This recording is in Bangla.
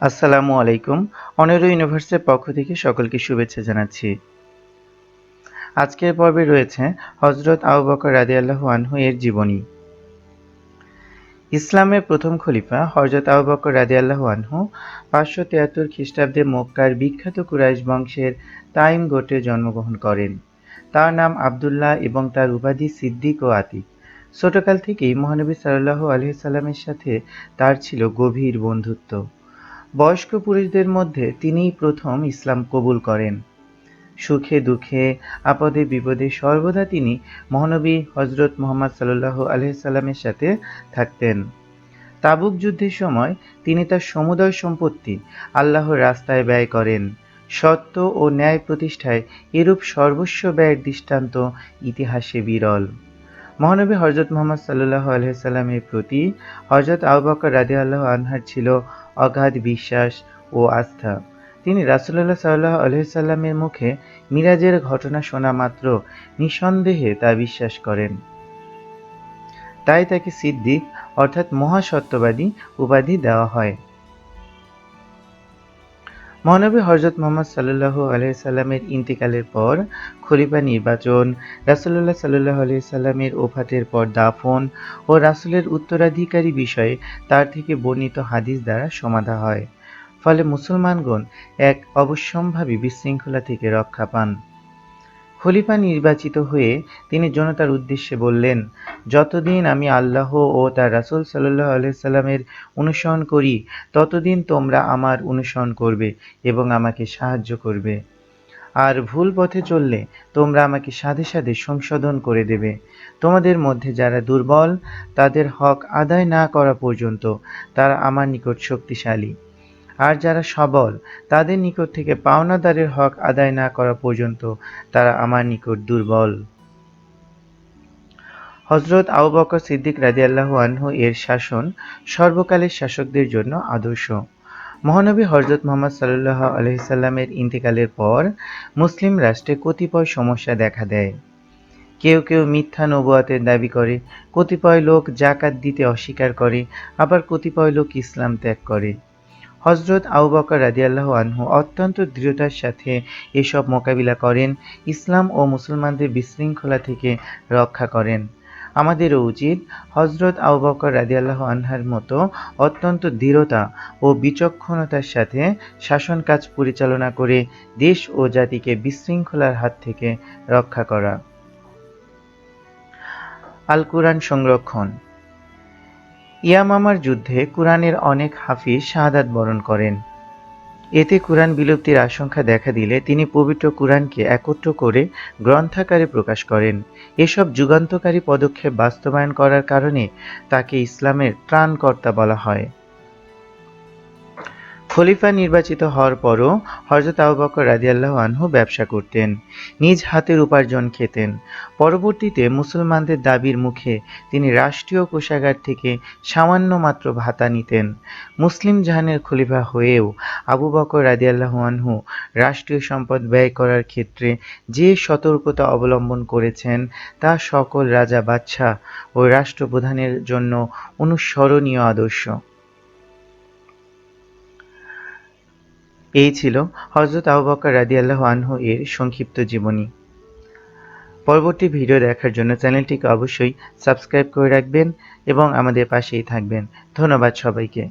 আসসালামু আলাইকুম। অনেরো ইউনিভার্সের পক্ষ থেকে সকলকে শুভেচ্ছা জানাচ্ছি। আজকের পর্বে রয়েছে হজরত আবু বকর রাদিয়াল্লাহু আনহু এর জীবনী। ইসলামের প্রথম খলিফা হজরত আবু বকর আল্লাহ আনহু পাঁচশো তিয়াত্তর খ্রিস্টাব্দে মক্কার বিখ্যাত কুরাইশ বংশের তাইম গোটে জন্মগ্রহণ করেন। তার নাম আবদুল্লাহ এবং তার উপাধি সিদ্দিক ও আতিক। ছোটকাল থেকেই মহানবী সাল্লাল্লাহু আলহি সাল্লামের সাথে তার ছিল গভীর বন্ধুত্ব। বয়স্ক পুরুষদের মধ্যে তিনিই প্রথম ইসলাম কবুল করেন। সুখে, দুঃখে, আপদে, বিপদে সর্বদা তিনি মহানবী হজরত মোহাম্মদ সাল্লাহ আলহিসাল্লামের সাথে থাকতেন। তাবুক যুদ্ধের সময় তিনি তার সমুদয় সম্পত্তি আল্লাহর রাস্তায় ব্যয় করেন। সত্য ও ন্যায় প্রতিষ্ঠায় এরূপ সর্বস্ব ব্যয়ের দৃষ্টান্ত ইতিহাসে বিরল। মহানবী হজরত মোহাম্মদ সাল্লাহ আলহিসাল্লামের প্রতি হজরত আবু রাদি আল্লাহ আনহার ছিল অগাধ বিশ্বাস ও আস্থা। তিনি রাসুল্লাহ সাল্লাহ আলহিসাল্লামের মুখে মিরাজের ঘটনা শোনা মাত্র নিঃসন্দেহে তা বিশ্বাস করেন। তাই তাকে সিদ্দিক অর্থাৎ মহাসত্যবাদী উপাধি দেওয়া হয়। মহানবী হজরত মোহাম্মদ সাল্লু আলাইসাল্লামের ইন্তিকালের পর খলিফা নির্বাচন রাসুল্লাহ সাল্লাহ আলহিসাল্লামের ওফাতের পর দাফন ও রাসুলের উত্তরাধিকারী বিষয়ে তার থেকে বর্ণিত হাদিস দ্বারা সমাধা হয়। ফলে মুসলমানগণ এক অবশ্যম্ভাবী বিশৃঙ্খলা থেকে রক্ষা পান। খলিফা নির্বাচিত হয়ে তিনি জনতার উদ্দেশ্যে বললেন, যতদিন আমি আল্লাহ ও তার রাসুল সাল্লাহ আলাইসাল্লামের অনুসরণ করি, ততদিন তোমরা আমার অনুসরণ করবে এবং আমাকে সাহায্য করবে। আর ভুল পথে চললে তোমরা আমাকে সাথে সাথে সংশোধন করে দেবে। তোমাদের মধ্যে যারা দুর্বল, তাদের হক আদায় না করা পর্যন্ত তারা আমার নিকট শক্তিশালী। আর যারা সবল, তাদের নিকট থেকে পাওনাদারের হক আদায় না করা পর্যন্ত তারা আমার নিকট দুর্বল। হজরত আবু বকর সিদ্দিক রাজিয়াল্লাহু আনহু এর শাসন সর্বকালের শাসকদের জন্য আদর্শ। মহানবী হজরত মোহাম্মদ সাল্লাহ আলহিসাল্লামের ইন্তেকালের পর মুসলিম রাষ্ট্রে কতিপয় সমস্যা দেখা দেয়। কেউ কেউ মিথ্যা নবুয়াতের দাবি করে, কতিপয় লোক জাকাত দিতে অস্বীকার করে, আবার কতিপয় লোক ইসলাম ত্যাগ করে। হজরত আবু বকর রাদিয়াল্লাহু আনহু অত্যন্ত দৃঢ়তার সাথে এসব মোকাবিলা করেন, ইসলাম ও মুসলমানদের বিশৃঙ্খলা থেকে রক্ষা করেন। আমাদেরও উচিত হজরত আবু বকর রাদিয়াল্লাহু আনহার মতো অত্যন্ত দৃঢ়তা ও বিচক্ষণতার সাথে শাসন কাজ পরিচালনা করে দেশ ও জাতিকে বিশৃঙ্খলার হাত থেকে রক্ষা করা। আল কুরআন সংরক্ষণ ইয়ামামার যুদ্ধে কুরআনের অনেক হাফিজ শাহাদাত বরণ করেন। এতে কুরআন বিলুপ্তির আশঙ্কা দেখা দিলে তিনি পবিত্র কুরআনকে একত্র করে গ্রন্থাকারে প্রকাশ করেন। এসব যুগান্তকারী পদক্ষেপ বাস্তবায়ন করার কারণে তাকে ইসলামের ত্রাণকর্তা বলা হয়। খলিফা নির্বাচিত হওয়ার পরও হজরত আবু বকর রাজিয়াল্লাহ আনহু ব্যবসা করতেন, নিজ হাতের উপার্জন খেতেন। পরবর্তীতে মুসলমানদের দাবির মুখে তিনি রাষ্ট্রীয় কোষাগার থেকে সামান্য মাত্র ভাতা নিতেন। মুসলিম জাহানের খলিফা হয়েও আবু বকর রাজিয়াল্লাহ আনহু রাষ্ট্রীয় সম্পদ ব্যয় করার ক্ষেত্রে যে সতর্কতা অবলম্বন করেছেন তা সকল রাজা বাদশাহ ও রাষ্ট্রপ্রধানের জন্য অনুসরণীয় আদর্শ। এই ছিল হজরত আবু বকর রাদিয়াল্লাহু আনহু এর সংক্ষিপ্ত জীবনী। পরবর্তী ভিডিও দেখার জন্য চ্যানেলটিকে অবশ্যই সাবস্ক্রাইব করে রাখবেন এবং আমাদের পাশেই থাকবেন। ধন্যবাদ সবাইকে।